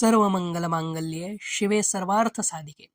सर्व मंगल मांगल्ये शिवे सर्वार्थ साधिके.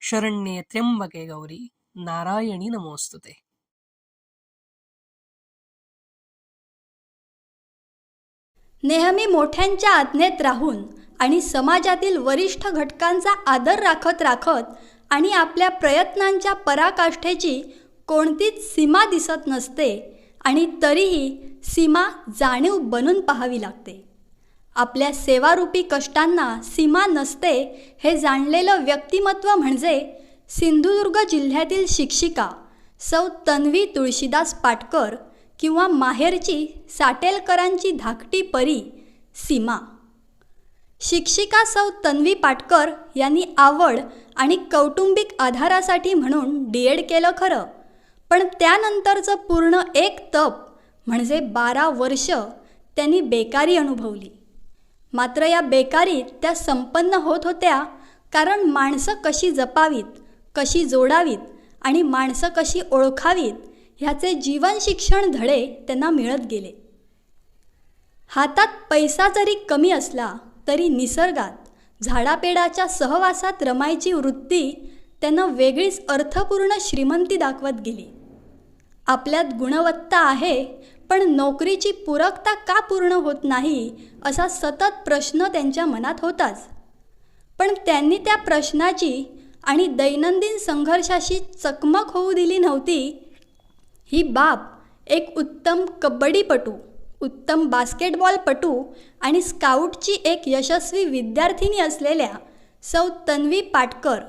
शरण्ये त्र्यंबके गौरी नारायणी नमोस्तुते. नेहमी मोठ्यांच्या आज्ञेत राहून आणि समाजातील वरिष्ठ घटकांचा आदर राखत राखत आणि आपल्या प्रयत्नांच्या पराकाष्ठेची कोणतीच सीमा दिसत नसते आणि तरीही सीमा जाणीव बनून पाहावी लागते. आपल्या सेवारूपी कष्टांना सीमा नसते हे जाणलेलं व्यक्तिमत्व म्हणजे सिंधुदुर्ग जिल्ह्यातील शिक्षिका सौ तन्वी तुळशीदास पाटकर किंवा माहेरची साटेलकरांची धाकटी परी सीमा. शिक्षिका सौ तन्वी पाटकर यांनी आवड आणि कौटुंबिक आधारासाठी म्हणून डी एड केलं खरं. पण त्यानंतरचं पूर्ण एक तप म्हणजे बारा वर्ष त्यांनी बेकारी अनुभवली. मात्र या बेकारीत त्या संपन्न होत होत्या. कारण माणसं कशी जपावीत कशी जोडावीत आणि माणसं कशी ओळखावीत ह्याचे जीवन शिक्षण धडे त्यांना मिळत गेले. हातात पैसा जरी कमी असला तरी निसर्गात झाडापेडाच्या सहवासात रमायची वृत्ती त्यांना वेगळीच अर्थपूर्ण श्रीमंती दाखवत गेली. आपल्यात गुणवत्ता आहे पण नोकरीची पूरकता का पूर्ण होत नाही असा सतत प्रश्न त्यांच्या मनात होताच. पण त्यांनी त्या प्रश्नाची आणि दैनंदिन संघर्षाशी चकमक होऊ दिली नव्हती. ही बाब एक उत्तम कबड्डीपटू उत्तम बास्केटबॉलपटू आणि स्काउटची एक यशस्वी विद्यार्थिनी असलेल्या सौ तन्वी पाटकर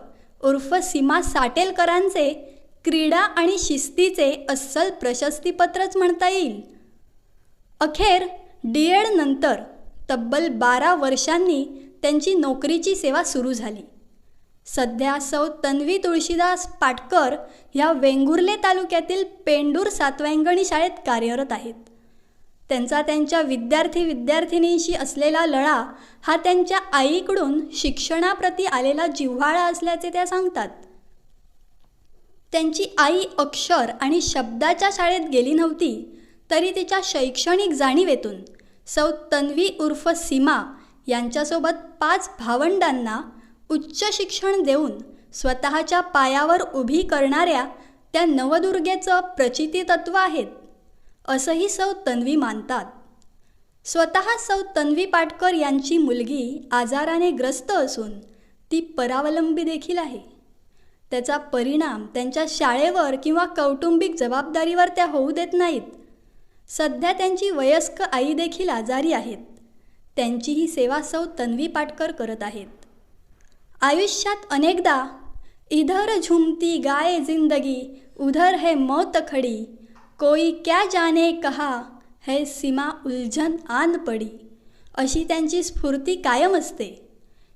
उर्फ सीमा साटेलकरांचे क्रीडा आणि शिस्तीचे अस्सल प्रशस्तीपत्रच म्हणता येईल. अखेर डी एड नंतर तब्बल बारा वर्षांनी त्यांची नोकरीची सेवा सुरू झाली. सध्या सौ तन्वी तुळशीदास पाटकर ह्या वेंगुर्ले तालुक्यातील पेंडूर सातव्यांगणी शाळेत कार्यरत आहेत. त्यांचा त्यांच्या विद्यार्थी विद्यार्थिनींशी असलेला लळा हा त्यांच्या आईकडून शिक्षणाप्रती आलेला जिव्हाळा असल्याचे त्या सांगतात. त्यांची आई अक्षर आणि शब्दाच्या शाळेत गेली नव्हती तरी तिच्या शैक्षणिक जाणीवेतून सौ तन्वी उर्फ सीमा यांच्यासोबत पाच भावंडांना उच्च शिक्षण देऊन स्वतःच्या पायावर उभी करणाऱ्या त्या नवदुर्गेचं प्रचितीतत्व आहेत असंही सौ तन्वी मानतात. स्वतः सौ तन्वी पाटकर यांची मुलगी आजाराने ग्रस्त असून ती परावलंबी देखील आहे. त्याचा परिणाम त्यांच्या शाळेवर किंवा कौटुंबिक जबाबदारीवर त्या होऊ देत नाहीत. सध्या त्यांची वयस्क आई देखील आजारी आहेत. त्यांची ही सेवा सौ तन्वी पाटकर करत आहेत. आयुष्यात अनेकदा इधर झुमती गाय जिंदगी उधर है मौत खडी कोई क्या जाने कहा है सीमा उलझन आन पडी. अशी त्यांची स्फूर्ती कायम असते.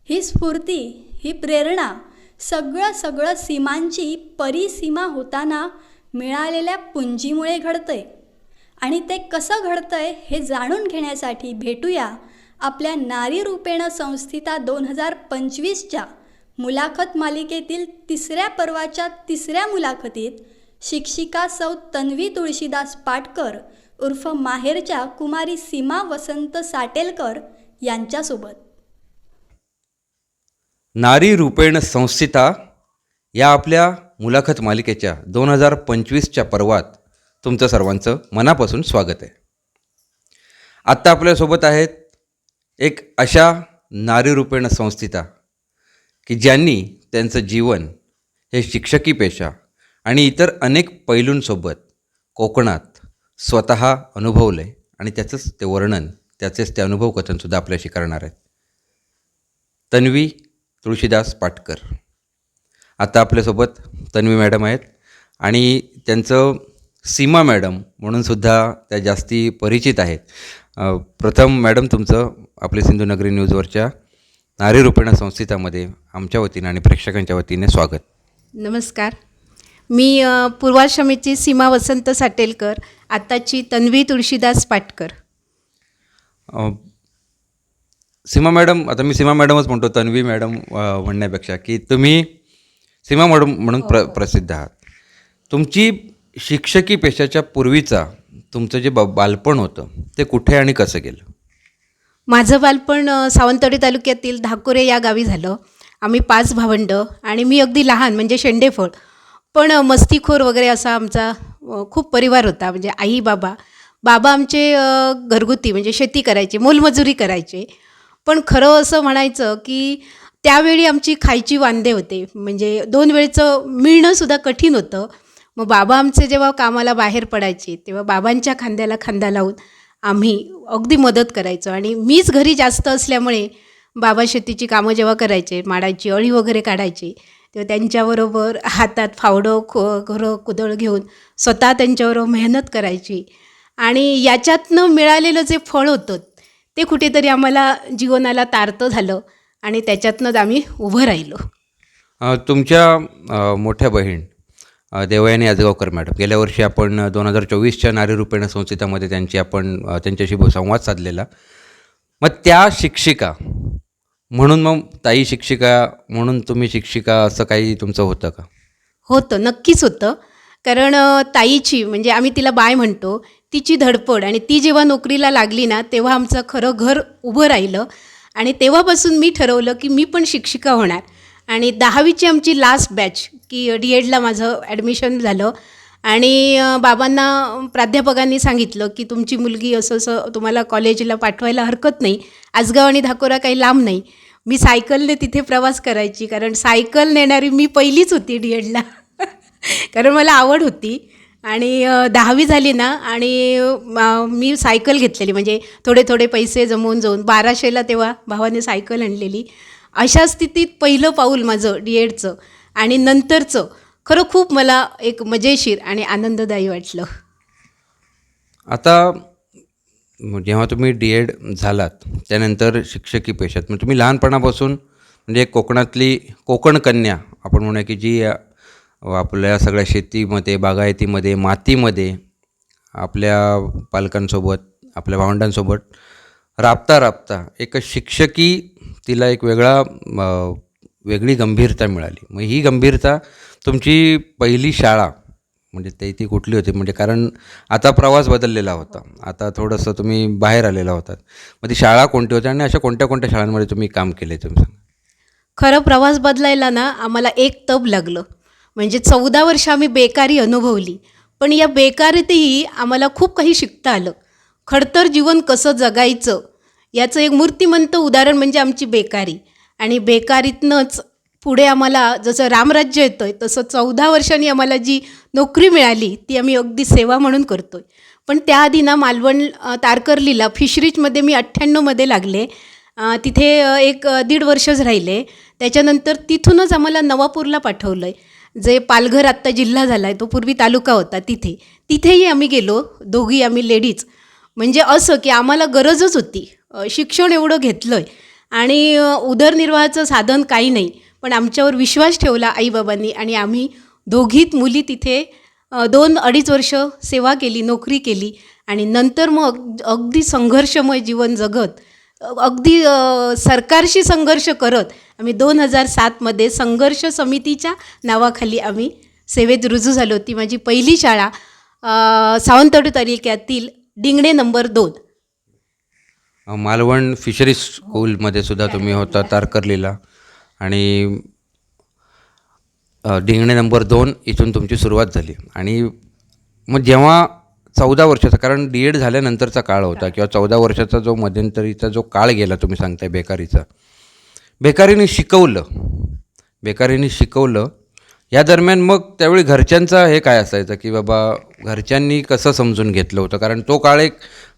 ही स्फूर्ती ही प्रेरणा सगळं सगळं सीमांची परिसीमा होताना मिळालेल्या पुंजीमुळे घडतंय. आणि ते कसं घडतंय हे जाणून घेण्यासाठी भेटूया आपल्या नारी रूपेण संस्थिता दोन हजार पंचवीसच्या मुलाखत मालिकेतील तिसऱ्या पर्वाच्या तिसऱ्या मुलाखतीत शिक्षिका सौ तन्वी तुळशीदास पाटकर उर्फ माहेरच्या कुमारी सीमा वसंत साटेलकर यांच्यासोबत. नारी रूपेण संस्थिता या आपल्या मुलाखत मालिकेच्या दोन हजार पंचवीसच्या पर्वात तुमचं सर्वांचं मनापासून स्वागत आहे. आत्ता आपल्यासोबत आहेत एक अशा नारी रूपेण संस्थिता की ज्यांनी त्यांचं जीवन हे शिक्षकी पेशा आणि इतर अनेक पैलूंसोबत कोकणात स्वतः अनुभवलं आहे आणि त्याचंच ते वर्णन त्याचेच ते अनुभव कथनसुद्धा आपल्याशी करणार आहेत. तन्वी तुळशीदास पाटकर. आता आपल्यासोबत तन्वी मॅडम आहेत आणि त्यांचं सीमा मॅडम म्हणूनसुद्धा त्या जास्ती परिचित आहेत. प्रथम मॅडम तुमचं आपले सिंधुनगरी न्यूजवरच्या नारी रूपेण संस्थितामध्ये आमच्या वतीनं आणि प्रेक्षकांच्या वतीने स्वागत. नमस्कार. मी पूर्वाश्रमीची सीमा वसंत साटेलकर आत्ताची तन्वी तुळशीदास पाटकर. सीमा मॅडम आता मी सीमा मॅडमच म्हणतो तन्वी मॅडम म्हणण्यापेक्षा की तुम्ही सीमा मॅडम म्हणून प्र प्रसिद्ध आहात. तुमची शिक्षकी पेशाच्या पूर्वीचा तुमचं जे ब बालपण होतं ते कुठे आणि कसं गेलं? माझं बालपण सावंतवाडी तालुक्यातील धाकोरे या गावी झालं. आम्ही पाच भावंड आणि मी अगदी लहान म्हणजे शेंडेफळ. पण मस्तीखोर वगैरे असा आमचा खूप परिवार होता म्हणजे आई बाबा. बाबा आमचे घरगुती म्हणजे शेती करायचे मोलमजुरी करायचे. पण खरं असं म्हणायचं की त्यावेळी आमची खायची वांदे होते. म्हणजे दोन वेळचं मिळणंसुद्धा कठीण होतं. मग बाबा आमचे जेव्हा कामाला बाहेर पडायचे तेव्हा बाबांच्या खांद्याला खांदा लावून आम्ही अगदी मदत करायचो. आणि मीच घरी जास्त असल्यामुळे बाबा शेतीची कामं जेव्हा करायचे माडाची अळी वगैरे काढायची तेव्हा त्यांच्याबरोबर हातात फावडं खो घरं कुदळ घेऊन स्वतः त्यांच्याबरोबर मेहनत करायची. आणि याच्यातनं मिळालेलं जे फळ होतं ते कुठेतरी आम्हाला जीवनाला तारतं झालं आणि त्याच्यातनंच आम्ही उभं राहिलो. तुमच्या मोठ्या बहीण देवयानी आजगावकर मॅडम गेल्या वर्षी आपण दोन हजार चोवीसच्या नारी रूपेण संस्थितामध्ये त्यांची आपण त्यांच्याशी संवाद साधलेला. मग त्या शिक्षिका म्हणून मग ताई शिक्षिका म्हणून तुम्ही शिक्षिका असं काही तुमचं होतं का? होतं नक्कीच होतं. कारण ताईची म्हणजे आम्ही तिला बाय म्हणतो तिची धडपड आणि ती जेव्हा नोकरीला लागली ना तेव्हा आमचं खरं घर उभं राहिलं. आणि तेव्हापासून मी ठरवलं की मी पण शिक्षिका होणार. आणि दहावीची आमची लास्ट बॅच की डी एडला माझं ॲडमिशन झालं. आणि बाबांना प्राध्यापकांनी सांगितलं की तुमची मुलगी असं असं तुम्हाला कॉलेजला पाठवायला हरकत नाही. आजगाव आणि धाकोरा काही लांब नाही. मी सायकलने तिथे प्रवास करायची कारण सायकल नेणारी मी पहिलीच होती डी एडला कारण मला आवड होती. आणि दहावी झाली ना आणि मी सायकल घेतलेली. म्हणजे थोडे थोडे पैसे जमवून जाऊन बाराशेला तेव्हा भावाने सायकल आणलेली. अशा स्थितीत पहिलं पाऊल माझं डी एडचं आणि नंतरचं खरं खूप मला एक मजेशीर आणि आनंददायी वाटलं. आता जेव्हा तुम्ही डी एड झालात त्यानंतर शिक्षकी पेशात. म्हणजे तुम्ही लहानपणापासून म्हणजे कोकणातली कोकण कन्या आपण म्हणूया की जी आपल्या सगळ्या शेतीमध्ये बागायतीमध्ये मातीमध्ये आपल्या पालकांसोबत आपल्या भावंडांसोबत राबता राबता एक शिक्षकी तिला एक वेगळा वेगळी गंभीरता मिळाली. मग ही गंभीरता तुमची पहिली शाळा म्हणजे ते ती कुठली होती? म्हणजे कारण आता प्रवास बदललेला होता. आता थोडंसं तुम्ही बाहेर आलेला होता मग ती शाळा कोणती होती आणि अशा कोणत्या कोणत्या शाळांमध्ये तुम्ही काम केले तुम्ही सांगा. खरं प्रवास बदलायला ना आम्हाला एक तब लागलं. म्हणजे चौदा वर्ष आम्ही बेकारी अनुभवली. पण या बेकारीतही आम्हाला खूप काही शिकता आलं. खडतर जीवन कसं जगायचं? याचं एक मूर्तिमंत उदाहरण म्हणजे आमची बेकारी. आणि बेकारीतनंच पुढे आम्हाला जसं रामराज्य येतं आहे तसं चौदा वर्षांनी आम्हाला जी नोकरी मिळाली ती आम्ही अगदी सेवा म्हणून करतो आहे पण त्याआधी ना मालवण तारकर्लीला फिशरीजमध्ये मी अठ्ठ्याण्णवमध्ये लागले. तिथे एक दीड वर्षच राहिले. त्याच्यानंतर तिथूनच आम्हाला नवापूरला पाठवलं आहे जे पालघर आत्ता जिल्हा झाला आहे तो पूर्वी तालुका होता तिथे. तिथेही आम्ही गेलो दोघी आम्ही लेडीज. म्हणजे असं की आम्हाला गरजच होती. शिक्षण एवढं घेतलं आहे आणि उदरनिर्वाहाचं साधन काही नाही. पण आमच्यावर विश्वास ठेवला आईबाबांनी आणि आम्ही दोघीत मुली तिथे दोन अडीच वर्ष सेवा केली नोकरी केली. आणि नंतर मग अगदी संघर्षमय जीवन जगत अगदी सरकारशी संघर्ष करत आम्ही दोन हजार सातमध्ये संघर्ष समितीच्या नावाखाली आम्ही सेवेत रुजू झालो ती माझी पहिली शाळा सावंतवाडी तालुक्यातील डिंगणे नंबर दोन. मालवण फिशरीज स्कूलमध्ये सुद्धा तुम्ही होता तारकर्लीला. आणि डिंगणे नंबर दोन इथून तुमची सुरुवात झाली. आणि मग जेव्हा चौदा वर्षाचा कारण डी एड झाल्यानंतरचा काळ होता किंवा चौदा वर्षाचा जो मध्यंतरीचा जो काळ गेला तुम्ही सांगताय बेकारीचा. बेकारीने शिकवलं. बेकारीने शिकवलं. या दरम्यान मग त्यावेळी घरच्यांचा हे काय असायचं की बाबा घरच्यांनी कसं समजून घेतलं होतं? कारण तो काळ एक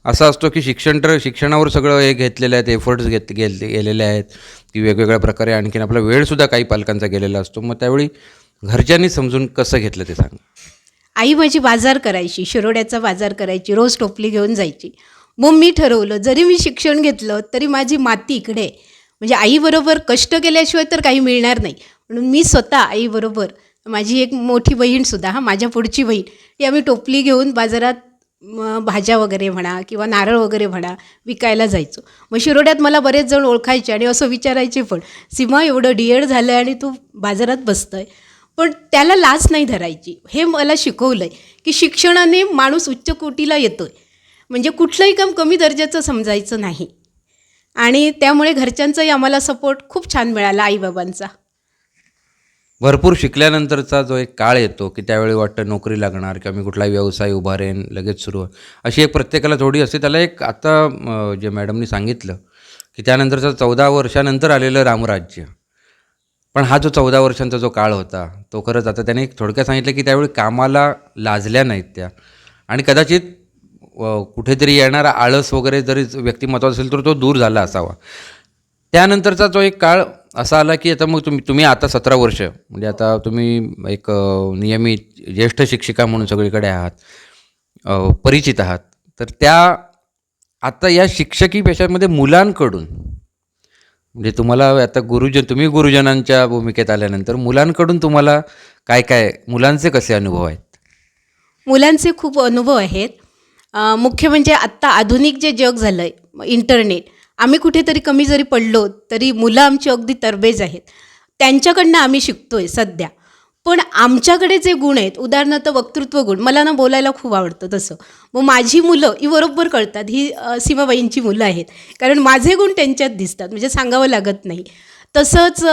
असा असतो की शिक्षण तर शिक्षणावर सगळं हे घेतलेलं आहेत एफर्ट्स घेत गेल गेलेले आहेत की वेगवेगळ्या प्रकारे आणखीन आपला वेळसुद्धा काही पालकांचा गेलेला असतो. मग त्यावेळी घरच्यांनी समजून कसं घेतलं ते सांग. आई माझी बाजार करायची शिरोड्याचा बाजार करायची रोज टोपली घेऊन जायची. मग मी ठरवलं जरी मी शिक्षण घेतलं तरी माझी माती इकडे आहे. म्हणजे आईबरोबर कष्ट केल्याशिवाय तर काही मिळणार नाही. म्हणून मी स्वतः आईबरोबर माझी एक मोठी बहीणसुद्धा हा माझ्या पुढची बहीण ही आम्ही टोपली घेऊन बाजारात भाज्या वगैरे म्हणा किंवा नारळ वगैरे म्हणा विकायला जायचो. मग शिरोड्यात मला बरेच जण ओळखायचे आणि असं विचारायचे पण सीमा एवढं डी एड झालं आणि तू बाजारात बसतं आहे पण त्याला लाच नाही धरायची. हे मला शिकवलं आहे की शिक्षणाने माणूस उच्च कोटीला येतो आहे म्हणजे कुठलंही काम कमी दर्जाचं समजायचं नाही. आणि त्यामुळे घरच्यांचाही आम्हाला सपोर्ट खूप छान मिळाला आईबाबांचा. भरपूर शिकल्यानंतरचा जो एक काळ येतो की त्यावेळी वाटतं नोकरी लागणार किंवा मी कुठलाही व्यवसाय उभारेन लगेच सुरू अशी एक प्रत्येकाला थोडी असते. त्याला एक आता जे मॅडमनी सांगितलं की त्यानंतरचं चौदा वर्षानंतर आलेलं रामराज्य. पण हा जो चौदा वर्षांचा जो काळ होता तो खरंच आता त्याने थोडक्यात सांगितलं की त्यावेळी कामाला लाजल्या नाहीत त्या. आणि कदाचित कुठेतरी येणारा आळस वगैरे जरी व्यक्तिमत्व असेल तर तो दूर झाला असावा. त्यानंतरचा जो एक काळ असा आला की आता मग तुम्ही तुम्ही आता सतरा वर्ष म्हणजे आता तुम्ही एक नियमित ज्येष्ठ शिक्षिका म्हणून सगळीकडे आहात परिचित आहात. तर त्या आता या शिक्षकी पेशामध्ये मुलांकडून म्हणजे तुम्हाला आता गुरुजन तुम्ही गुरुजनांच्या भूमिकेत आल्यानंतर मुलांकडून तुम्हाला काय काय मुलांचे कसे अनुभव आहेत? मुलांचे खूप अनुभव आहेत. मुख्य म्हणजे आत्ता आधुनिक जे जग झालं आहे इंटरनेट आम्ही कुठेतरी कमी जरी पडलो तरी मुलं आमची अगदी तरबेज आहेत. त्यांच्याकडनं आम्ही शिकतो आहे सध्या. पण आमच्याकडे जे गुण आहेत उदाहरणार्थ वक्तृत्व गुण मला ना बोलायला खूप आवडतं तसं. मग माझी मुलं ही बरोबर कळतात ही सीमाबाईंची मुलं आहेत. कारण माझे गुण त्यांच्यात दिसतात म्हणजे सांगावं लागत नाही. तसंच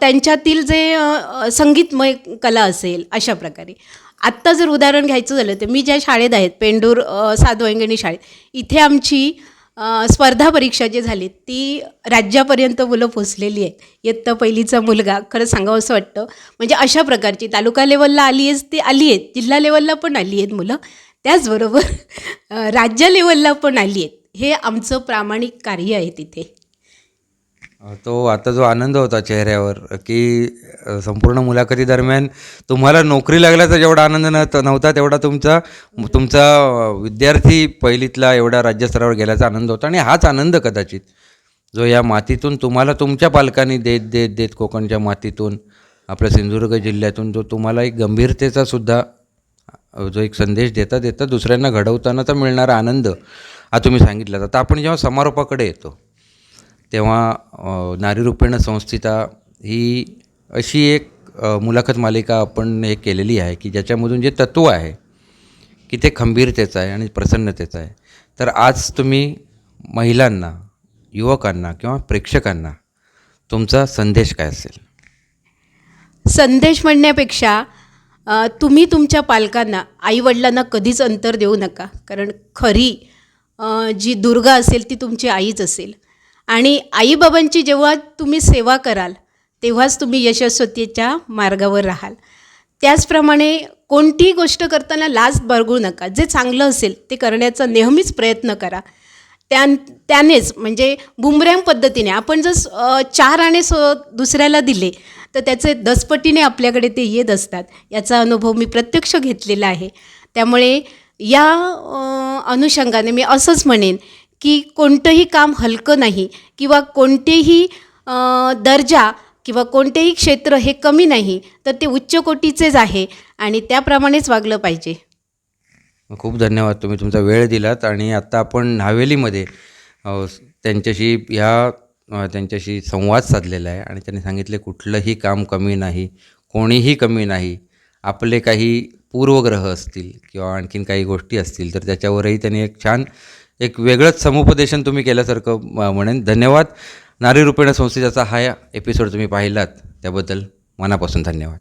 त्यांच्यातील जे संगीतमय कला असेल अशा प्रकारे. आत्ता जर उदाहरण घ्यायचं झालं तर मी ज्या शाळेत आहेत पेंडूर अ, शाळेत इथे आमची स्पर्धा परीक्षा जी झाली ती राज्यापर्यंत मुलं पोचलेली आहेत. इयत्ता पहिलीचा मुलगा खरं सांगावं असं वाटतं. म्हणजे अशा प्रकारची तालुका लेवलला आली आहेच ती आली आहेत. जिल्हा लेवलला पण आली आहेत मुलं. त्याचबरोबर राज्य लेवलला पण आली आहेत. हे आमचं प्रामाणिक कार्य आहे तिथे. तो आता जो आनंद होता चेहऱ्यावर की संपूर्ण मुलाखतीदरम्यान तुम्हाला नोकरी लागल्याचा जेवढा आनंद नव्हता नव्हता तेवढा तुमचा तुमचा विद्यार्थी पहिलीतला एवढा राज्यस्तरावर गेल्याचा आनंद होता आणि हाच आनंद कदाचित जो या मातीतून तुम्हाला तुमच्या पालकांनी देत देत देत कोकणच्या मातीतून आपल्या सिंधुदुर्ग जिल्ह्यातून जो तुम्हाला एक गंभीरतेचा सुद्धा जो एक संदेश देता देता दुसऱ्यांना घडवतानाचा मिळणारा आनंद हा तुम्ही सांगितला आता आपण जेव्हा समारोपाकडे येतो तेव्हा नारीरूपेण संस्थिता ही अशी एक मुलाखत मालिका आपण हे केलेली आहे की ज्याच्यामधून जे तत्त्व आहे की ते खंबीरतेचं आहे आणि प्रसन्नतेचं आहे. तर आज तुम्ही महिलांना युवकांना किंवा प्रेक्षकांना तुमचा संदेश काय असेल? संदेश म्हणण्यापेक्षा तुम्ही तुमच्या पालकांना आईवडिलांना कधीच अंतर देऊ नका. कारण खरी जी दुर्गा असेल ती तुमची आईच असेल. आणि आईबाबांची जेव्हा तुम्ही सेवा कराल तेव्हाच तुम्ही यशस्वतीच्या मार्गावर राहाल. त्याचप्रमाणे कोणतीही गोष्ट करताना लाज बाळगू नका. जे चांगलं असेल ते करण्याचा नेहमीच प्रयत्न करा. त्या त्यानेच म्हणजे बुमऱ्यांग पद्धतीने आपण जर चार आणे स दुसऱ्याला दिले तर त्याचे दसपटीने आपल्याकडे ते येत असतात. याचा अनुभव मी प्रत्यक्ष घेतलेला आहे. त्यामुळे या अनुषंगाने मी असंच म्हणेन की कोणतंही काम हलकं नाही किंवा कोणतेही दर्जा किंवा कोणतेही क्षेत्र हे कमी नाही तर ते उच्च कोटीचेच आहे आणि त्याप्रमाणेच वागलं पाहिजे. खूप धन्यवाद तुम्ही तुमचा वेळ दिलात आणि आत्ता आपण हवेलीमध्ये त्यांच्याशी ह्या त्यांच्याशी संवाद साधलेला आहे आणि त्यांनी सांगितले कुठलंही काम कमी नाही कोणीही कमी नाही आपले काही पूर्वग्रह असतील किंवा आणखीन काही गोष्टी असतील तर त्याच्यावरही त्यांनी एक छान एक वेगळंच समुपदेशन तुम्ही केल्यासारखं म्हणेन. धन्यवाद. नारी रूपेण संस्थेचा हा एपिसोड तुम्ही पाहिलात. त्याबद्दल मनापासून धन्यवाद.